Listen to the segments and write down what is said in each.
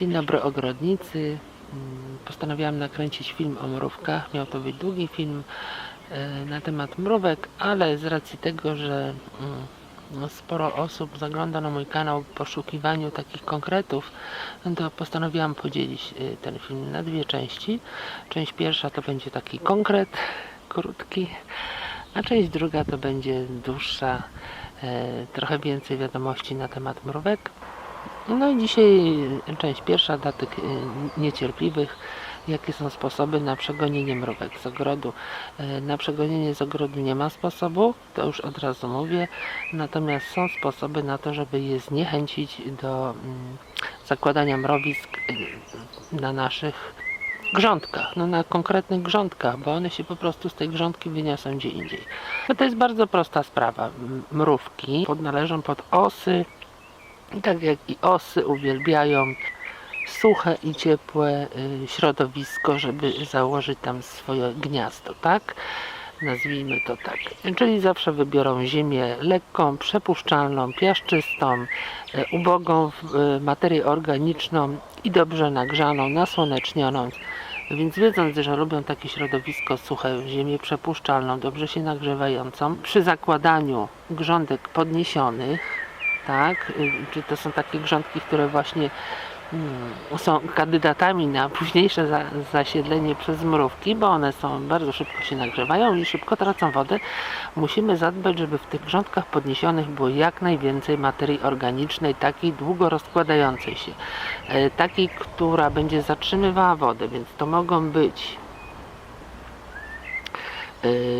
Dzień dobry ogrodnicy. Mm, Postanowiłam nakręcić film o mrówkach. Miał to być długi film e, na temat mrówek, ale z racji tego, że mm, no, sporo osób zagląda na mój kanał w poszukiwaniu takich konkretów, to postanowiłam podzielić e, ten film na dwie części. Część pierwsza to będzie taki konkret, krótki, a część druga to będzie dłuższa, e, trochę więcej wiadomości na temat mrówek. No i dzisiaj część pierwsza dla tych y, niecierpliwych. Jakie są sposoby na przegonienie mrówek z ogrodu? Y, Na przegonienie z ogrodu nie ma sposobu, to już od razu mówię. Natomiast są sposoby na to, żeby je zniechęcić do mm, zakładania mrowisk na naszych grządkach, no na konkretnych grządkach, bo one się po prostu z tej grządki wyniosą gdzie indziej. No to jest bardzo prosta sprawa. Mrówki pod, należą pod osy tak jak i osy uwielbiają suche i ciepłe y, środowisko, żeby założyć tam swoje gniazdo, tak? Nazwijmy to tak. Czyli zawsze wybiorą ziemię lekką, przepuszczalną, piaszczystą, y, ubogą w y, materię organiczną i dobrze nagrzaną, nasłonecznioną. Więc wiedząc, że lubią takie środowisko suche, ziemię przepuszczalną, dobrze się nagrzewającą, przy zakładaniu grządek podniesionych, tak? Y, Czy to są takie grządki, które właśnie mm, są kandydatami na późniejsze za, zasiedlenie przez mrówki, bo one są bardzo szybko się nagrzewają i szybko tracą wodę. Musimy zadbać, żeby w tych grządkach podniesionych było jak najwięcej materii organicznej, takiej długo rozkładającej się, e, takiej, która będzie zatrzymywała wodę, więc to mogą być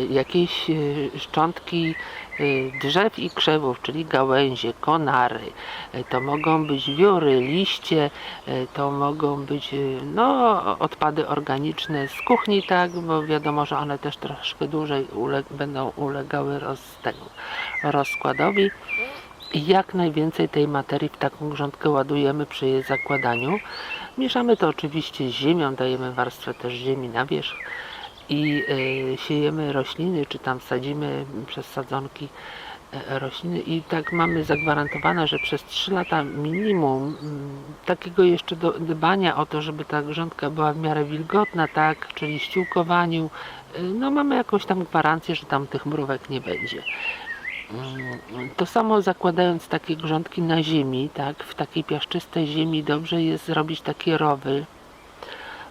jakieś y, szczątki y, drzew i krzewów, czyli gałęzie, konary. To mogą być wióry, liście, to mogą być no, odpady organiczne z kuchni, tak, bo wiadomo, że one też troszkę dłużej ule będą ulegały roz tego, rozkładowi. I jak najwięcej tej materii w taką grządkę ładujemy przy jej zakładaniu. Mieszamy to oczywiście z ziemią, dajemy warstwę też ziemi na wierzch i y, siejemy rośliny, czy tam sadzimy przez sadzonki e, rośliny. I tak mamy zagwarantowane, że przez 3 lata minimum mm, takiego jeszcze dbania o to, żeby ta grządka była w miarę wilgotna, tak, czyli ściółkowaniu, y, no mamy jakąś tam gwarancję, że tam tych mrówek nie będzie. Mm, To samo zakładając takie grządki na ziemi, tak, w takiej piaszczystej ziemi dobrze jest zrobić takie rowy.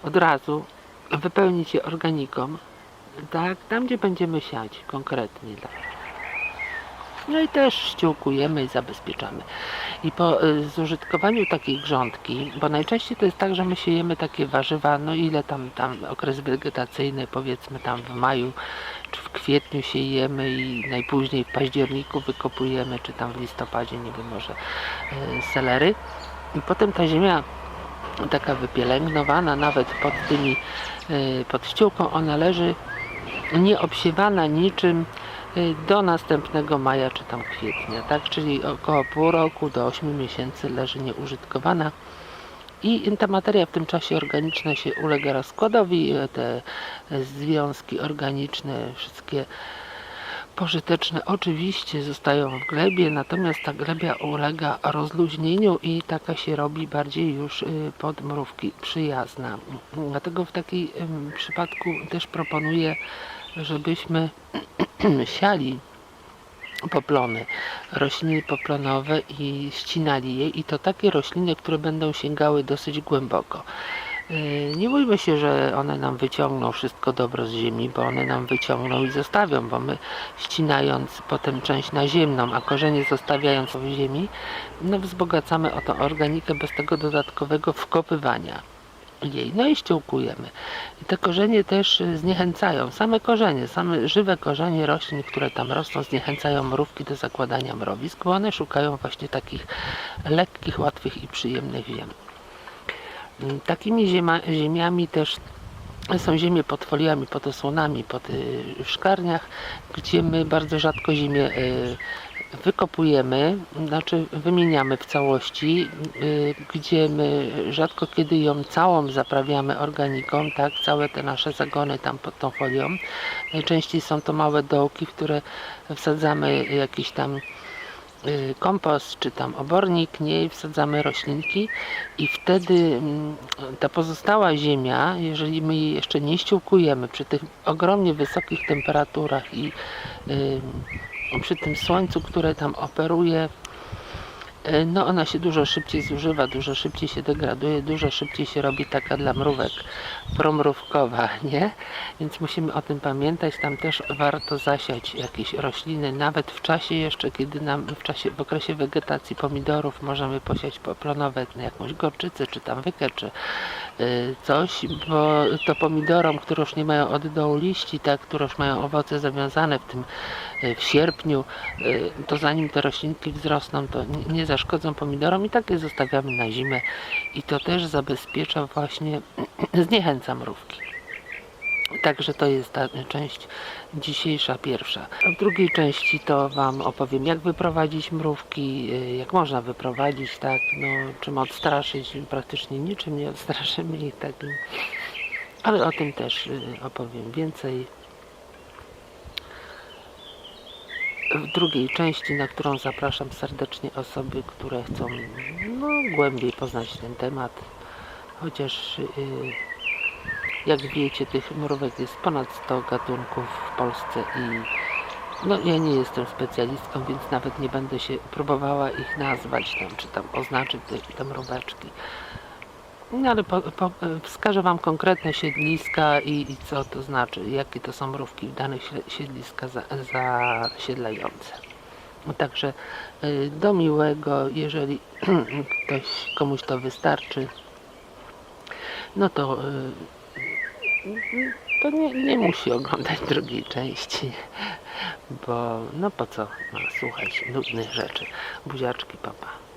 Od razu, wypełnić je organiką, tak, tam gdzie będziemy siać konkretnie. Tak. No i też ściółkujemy i zabezpieczamy. I po y, zużytkowaniu takiej grządki, bo najczęściej to jest tak, że my siejemy takie warzywa, no ile tam, tam okres wegetacyjny, powiedzmy tam w maju czy w kwietniu siejemy i najpóźniej w październiku wykopujemy, czy tam w listopadzie, nie wiem, może y, selery. I potem ta ziemia taka wypielęgnowana, nawet pod tymi, y, pod ściółką, ona leży nieobsiewana niczym y, do następnego maja czy tam kwietnia, tak? Czyli około pół roku do 8 miesięcy leży nieużytkowana. I ta materia w tym czasie organiczna się ulega rozkładowi, y, te związki organiczne, wszystkie pożyteczne oczywiście zostają w glebie, natomiast ta glebia ulega rozluźnieniu i taka się robi bardziej już y, pod mrówki przyjazna. Dlatego w takim przypadku też proponuję, żebyśmy siali poplony, rośliny poplonowe i ścinali je i to takie rośliny, które będą sięgały dosyć głęboko. Yy, Nie bójmy się, że one nam wyciągną wszystko dobro z ziemi, bo one nam wyciągną i zostawią, bo my ścinając potem część naziemną, a korzenie zostawiając w ziemi, no wzbogacamy o tą organikę bez tego dodatkowego wkopywania jej. No i ściółkujemy. I te korzenie też y, zniechęcają, same korzenie, same żywe korzenie roślin, które tam rosną, zniechęcają mrówki do zakładania mrowisk, bo one szukają właśnie takich lekkich, łatwych i przyjemnych ziem. Takimi ziemiami też są ziemie pod foliami, pod osłonami, pod y, w szklarniach, gdzie my bardzo rzadko ziemię y, wykopujemy, znaczy wymieniamy w całości, y, gdzie my rzadko kiedy ją całą zaprawiamy organiką, tak, całe te nasze zagony tam pod tą folią. Najczęściej są to małe dołki, w które wsadzamy jakieś tam kompost czy tam obornik, nie, i wsadzamy roślinki i wtedy mm, ta pozostała ziemia, jeżeli my jej jeszcze nie ściółkujemy przy tych ogromnie wysokich temperaturach i y, przy tym słońcu, które tam operuje, y, no ona się dużo szybciej zużywa, dużo szybciej się degraduje, dużo szybciej się robi taka dla mrówek promrówkowa, nie? Więc musimy o tym pamiętać. Tam też warto zasiać jakieś rośliny, nawet w czasie jeszcze, kiedy nam w czasie, w okresie wegetacji pomidorów możemy posiać popronowe jakąś gorczycę, czy tam wykę, czy coś, bo to pomidorom, które już nie mają od dołu liści, tak, które już mają owoce zawiązane w tym y, w sierpniu, y, to zanim te roślinki wzrosną, to nie zaszkodzą pomidorom i tak je zostawiamy na zimę i to też zabezpiecza właśnie, zniechęca mrówki. Także to jest ta część dzisiejsza, pierwsza. W drugiej części to Wam opowiem, jak wyprowadzić mrówki, y, jak można wyprowadzić, tak, no, czym odstraszyć, praktycznie niczym nie odstraszymy ich takim. Ale o tym też y, opowiem więcej. W drugiej części, na którą zapraszam serdecznie osoby, które chcą no, głębiej poznać ten temat, chociaż y, jak wiecie, tych mrówek jest ponad 100 gatunków w Polsce i no ja nie jestem specjalistką, więc nawet nie będę się próbowała ich nazwać tam, czy tam oznaczyć te, te mróweczki. No ale po, po, wskażę Wam konkretne siedliska i, i co to znaczy, jakie to są mrówki w danych siedliska za, zasiedlające. No Także y, do miłego, jeżeli ktoś, komuś to wystarczy, no to y, to nie, nie musi oglądać drugiej części, bo no po co ma słuchać nudnych rzeczy. Buziaczki, papa.